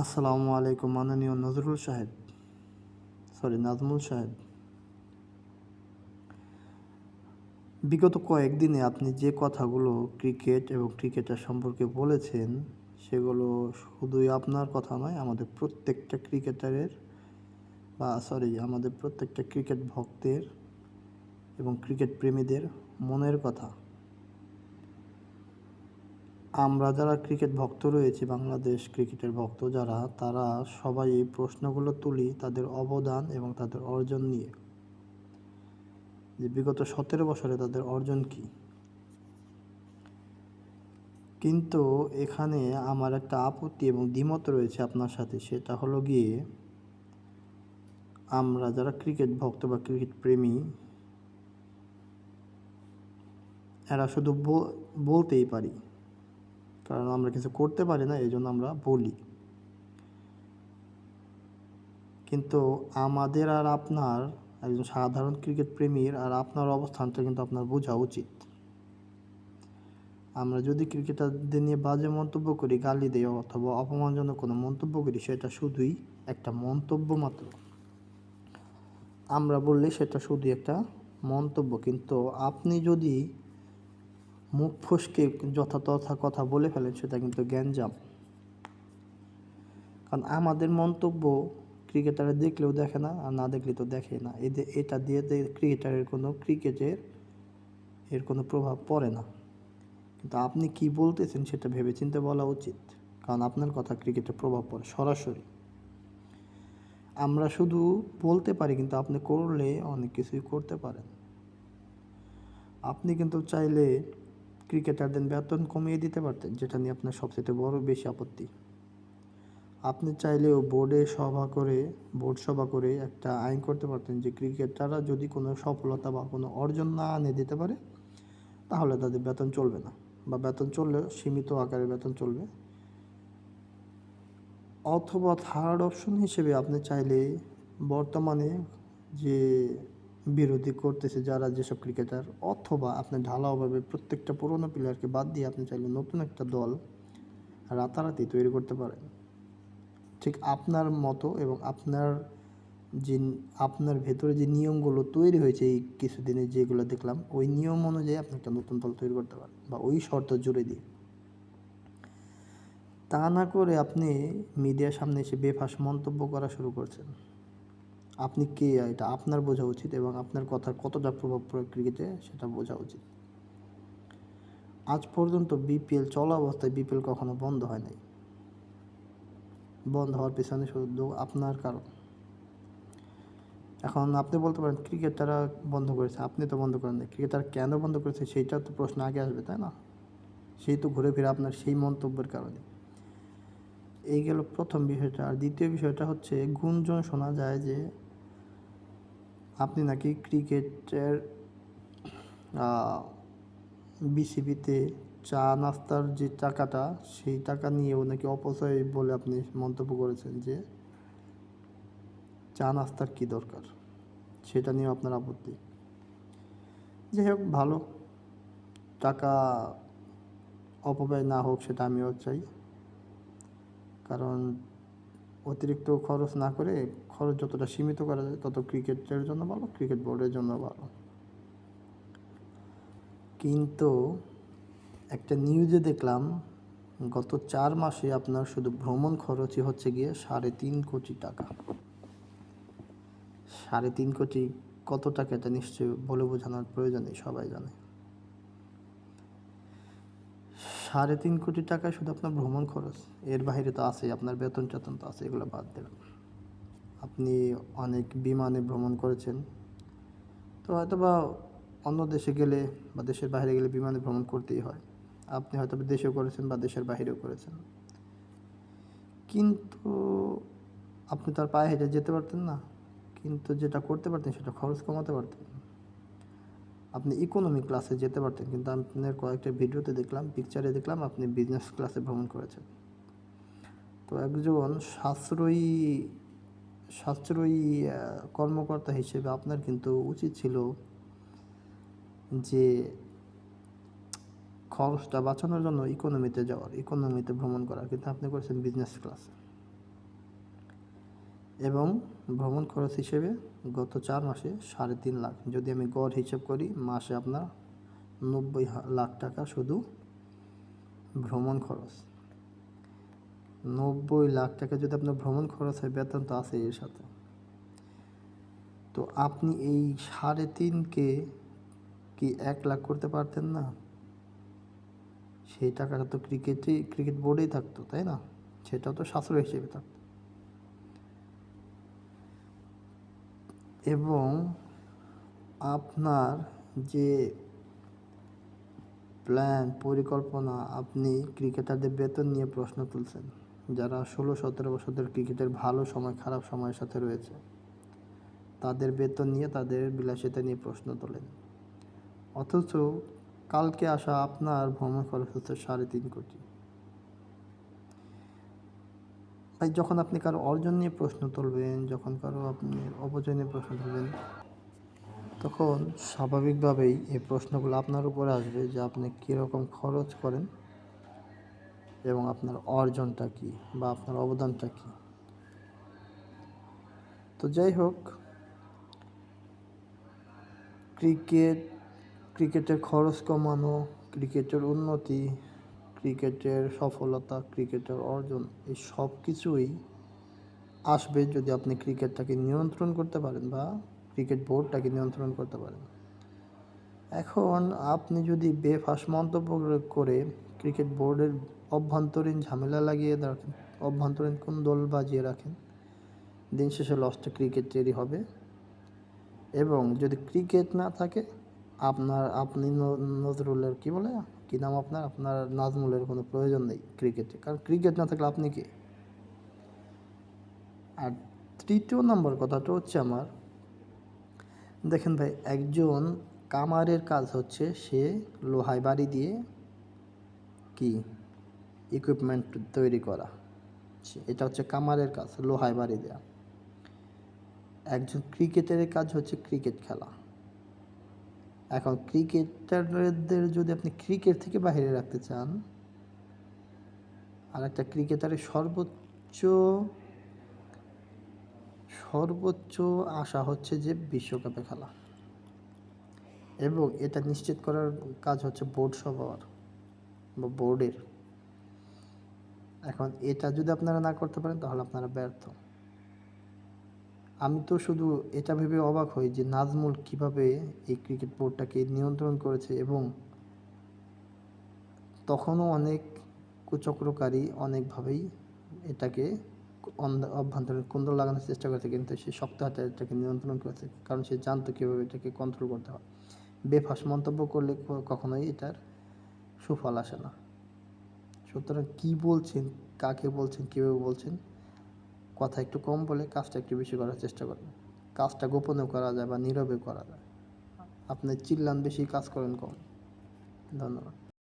আসসালামু আলাইকুম, মাননীয় নজরুল সাহেব। সরি নাজমুল সাহেব। বিগত কয়েকদিনে আপনি যে কথাগুলো ক্রিকেট এবং ক্রিকেটার সম্পর্কে বলেছেন, সেগুলো শুধুই আপনার কথা নয়, আমাদের প্রত্যেকটা ক্রিকেটারের বা সরি আমাদের প্রত্যেকটা ক্রিকেট ভক্তের এবং ক্রিকেট প্রেমীদের মনের কথা। আমরা যারা ক্রিকেট ভক্ত রয়েছি, বাংলাদেশ ক্রিকেটের ভক্ত যারা, তারা সবাই এই প্রশ্নগুলো তুলি তাদের অবদান এবং তাদের অর্জন নিয়ে। যে বিগত সতেরো বছরে তাদের অর্জন কি? কিন্তু এখানে আমার একটা আপত্তি এবং দ্বিমত রয়েছে আপনার সাথে, সেটা হলো গিয়ে আমরা যারা ক্রিকেট ভক্ত বা ক্রিকেট প্রেমী, এরা শুধু বল- বলতেই পারি। কারণ আমরা কিছু করতে পারি না, এই জন্য আমরা বলি। কিন্তু আমাদের আর আপনার, একজন সাধারণ ক্রিকেট প্রেমীর আর আপনার অবস্থানটা কিন্তু আপনার বোঝা উচিত। আমরা যদি ক্রিকেটারদের নিয়ে বাজে মন্তব্য করি, গালি দিই অথবা অপমানজনক কোনো মন্তব্য করি, সেটা শুধুই একটা মন্তব্য মাত্র। আমরা বললে সেটা শুধুই একটা মন্তব্য। কিন্তু আপনি যদি মুখ ফসকে যথাতথা কথা বলে ফেলেন সেটা কিন্তু জ্ঞানজাম কারণ আমাদের মন্তব্য ক্রিকেটারে দেখলেও দেখে না, আর না দেখলে তো দেখে না। এদের এটা দিয়ে ক্রিকেটারের কোনো ক্রিকেটের এর কোনো প্রভাব পড়ে না। কিন্তু আপনি কি বলতেছেন সেটা ভেবেচিন্তে বলা উচিত। কারণ আপনার কথা ক্রিকেটে প্রভাব পড়ে, সরাসরি। আমরা শুধু বলতে পারি, কিন্তু আপনি করলে অনেক কিছুই করতে পারেন। আপনি কিন্তু চাইলে ক্রিকেটারদের বেতন কমিয়ে দিতে পারতেন, যেটা নিয়ে আপনার সবচেয়ে বড় বেশি আপত্তি। আপনি চাইলেও বোর্ডে সভা করে, বোর্ড সভা করে একটা আইন করতে পারতেন যে ক্রিকেটাররা যদি কোনো সফলতা বা কোনো অর্জন না আনে দিতে পারে, তাহলে তাদের বেতন চলবে না বা বেতন চললেও সীমিত আকারে বেতন চলবে। অথবা থার্ড অপশন হিসেবে আপনি চাইলে বর্তমানে যে বিরোধী করতেছে যারা যেসব ক্রিকেটার, অথবা আপনি ঢালাওভাবে প্রত্যেকটা পুরনো প্লেয়ারকে বাদ দিয়ে আপনি চাইলে নতুন একটা দল রাতারাতি তৈরি করতে পারেন। ঠিক আপনার মতো এবং আপনার যে, আপনার ভেতরে যে নিয়মগুলো তৈরি হয়েছে এই কিছুদিনে যেগুলো দেখলাম, ওই নিয়ম অনুযায়ী আপনি একটা নতুন দল তৈরি করতে পারেন বা ওই শর্ত জুড়ে দিয়ে। তা না করে আপনি মিডিয়ার সামনে এসে বেফাস মন্তব্য করা শুরু করছেন। আপনি কে এটা আপনার বোঝা উচিত এবং আপনার কথার কতটা প্রভাব পড়ে ক্রিকেটে সেটা বোঝা উচিত। আজ পর্যন্ত বিপিএল চলা অবস্থায় বিপিএল কখনো বন্ধ হয় নাই। বন্ধ হওয়ার পেছনে শুধু আপনার কারণ। এখন আপনি বলতে পারেন ক্রিকেট তারা বন্ধ করেছে, আপনি তো বন্ধ করেন ক্রিকেট কেন বন্ধ করেছে সেইটা তো প্রশ্ন আগে আসবে, তাই না? সেই তো ঘুরে ফিরে আপনার সেই মন্তব্যের কারণে। এই গেল প্রথম বিষয়টা। আর দ্বিতীয় বিষয়টা হচ্ছে, গুঞ্জন শোনা যায় যে আপনি নাকি ক্রিকেটের বিসিবিতে চা নাস্তার যে টাকাটা, সেই টাকা নিয়েও নাকি অপচয় বলে আপনি মন্তব্য করেছেন যে চা নাস্তার কী দরকার? সেটা নিয়েও আপনার আপত্তি? যাই হোক, ভালো। টাকা অপব্যয় না হোক, সেটা আমিও চাই। কারণ অতিরিক্ত খরচ না করে খরচ যতটা সীমিত করা যায় তত ক্রিকেটের জন্য ভালো, ক্রিকেট বোর্ডের জন্য ভালো। কিন্তু একটা নিউজে দেখলাম, গত চার মাসে আপনার শুধু ভ্রমণ খরচই হচ্ছে গিয়ে সাড়ে তিন কোটি টাকা। সাড়ে তিন কোটি কত টাকা এটা নিশ্চয়ই বলে বোঝানোর প্রয়োজন নেই সবাই জানে। সাড়ে তিন কোটি টাকা শুধু আপনার ভ্রমণ খরচ। এর বাইরে তো আছে আপনার বেতন টেতন তো আছে এগুলো বাদ দেবেন আপনি অনেক বিমানে ভ্রমণ করেছেন। তো হয়তো বা অন্য দেশে গেলে বা দেশের বাইরে গেলে বিমানে ভ্রমণ করতেই হয়। আপনি হয়তো দেশেও করেছেন বা দেশের বাইরেও করেছেন। কিন্তু আপনি তার পায়ে হেঁটে যেতে পারতেন না। কিন্তু যেটা করতে পারতেন সেটা খরচ কমাতে পারতেন। আপনি ইকোনমি ক্লাসে যেতে পারতেন, কিন্তু আপনার কয়েকটা ভিডিওতে দেখলাম পিকচারে দেখলাম আপনি বিজনেস ক্লাসে ভ্রমণ করেছেন। তো একজন সাশ্রয়ী সাশ্রয়ী কর্মকর্তা হিসেবে আপনার কিন্তু উচিত ছিল যে খরচটা বাঁচানোর জন্য ইকোনমিতে যাওয়ার ইকোনমিতে ভ্রমণ করার, কিন্তু আপনি করেছেন বিজনেস ক্লাসে এবং ভ্রমণ খরচ হিসেবে গত চার মাসে সাড়ে তিন লাখ। যদি আমি গড় হিসেব করি, মাসে আপনার নব্বই লাখ টাকা শুধু ভ্রমণ খরচ। নব্বই লাখ টাকা যদি আপনার ভ্রমণ খরচ হয়, বেতন তো আছে এর সাথে। তো আপনি এই সাড়ে তিনকে কি এক লাখ করতে পারতেন না? সেই টাকাটা তো ক্রিকেটে, ক্রিকেট বোর্ডেই থাকতো, তাই না? সেটাও তো সাশ্রয় হিসেবে থাকতো। এবং আপনার যে প্ল্যান পরিকল্পনা আপনি ক্রিকেটারদের বেতন নিয়ে প্রশ্ন তুলছেন, যারা ষোলো, সতেরো বছরের ক্রিকেটের ভালো সময়, খারাপ সময়ের সাথে রয়েছে, তাদের বেতন নিয়ে তাদের বিলাসিতা নিয়ে প্রশ্ন তোলেন। অথচ কালকে আসা আপনার ভ্রমণ খরচ হচ্ছে সাড়ে তিন কোটি। তাই যখন আপনি কারও অর্জন নিয়ে প্রশ্ন তুলবেন, যখন কারও আপনি অপচয় নিয়ে প্রশ্ন তুলবেন, তখন স্বাভাবিকভাবেই এই প্রশ্নগুলো আপনার উপরে আসবে যে আপনি কীরকম খরচ করেন এবং আপনার অর্জনটা কী বা আপনার অবদানটা কী। তো যাই হোক, ক্রিকেট, ক্রিকেটের খরচ কমানো, ক্রিকেটের উন্নতি ক্রিকেটের সফলতা, ক্রিকেটের অর্জন, এই সব কিছুই আসবে যদি আপনি ক্রিকেটটাকে নিয়ন্ত্রণ করতে পারেন বা ক্রিকেট বোর্ডটাকে নিয়ন্ত্রণ করতে পারেন। এখন আপনি যদি বেফাস মন্তব্য করে- করে ক্রিকেট বোর্ডের অভ্যন্তরীণ ঝামেলা লাগিয়ে রাখেন, অভ্যন্তরীণ কোন দল বাজিয়ে রাখেন, দিন শেষে লসটা ক্রিকেটেরই হবে। এবং যদি ক্রিকেট না থাকে, আপনার, আপনি নজরুলের কি বলে? কি নাম আপনার? আপনার নাজমুলের কোনো প্রয়োজন নেই ক্রিকেটে। কারণ ক্রিকেট না থাকলে আপনি কি? আর তৃতীয় নম্বর কথাটা হচ্ছে আমার, দেখেন ভাই, একজন কামারের কাজ হচ্ছে সে লোহায় বাড়ি দিয়ে কি? ইকুইপমেন্ট তৈরি করা। এটা হচ্ছে কামারের কাজ, লোহায় বাড়ি দেওয়া একজন ক্রিকেটারের কাজ হচ্ছে ক্রিকেট খেলা। এখন ক্রিকেটারদের যদি আপনি ক্রিকেট থেকে বাইরে রাখতে চান আর একটা ক্রিকেটারের সর্বোচ্চ সর্বোচ্চ আশা হচ্ছে যে বিশ্বকাপে খেলা। এবং এটা নিশ্চিত করার কাজ হচ্ছে বোর্ড সবার বা বোর্ডের। এখন এটা যদি আপনারা না করতে পারেন, তাহলে আপনারা ব্যর্থ। আমি তো শুধু এটা ভেবে অবাক হই যে নাজমুল কীভাবে এই ক্রিকেট বোর্ডটাকে নিয়ন্ত্রণ করেছে এবং তখনও অনেক কুচক্রকারী অনেকভাবেই এটাকে অভ্যন্তরীণ কুন্দর লাগানোর চেষ্টা করেছে, কিন্তু সে শক্ত হাতে এটাকে নিয়ন্ত্রণ করেছে, কারণ সে জানতো কীভাবে এটাকে কন্ট্রোল করতে হয়। বেফাস মন্তব্য করলে কখনোই এটার সুফল আসে না। সুতরাং কী বলছেন, কাকে বলছেন, কীভাবে বলছেন কথা একটু কম বলে কাজটা একটু বেশি করার চেষ্টা করবেন। কাজটা গোপনেও করা যায় বা নীরবে করা যায়। আপনি চিল্লান বেশি, কাজ করেন কম। ধন্যবাদ।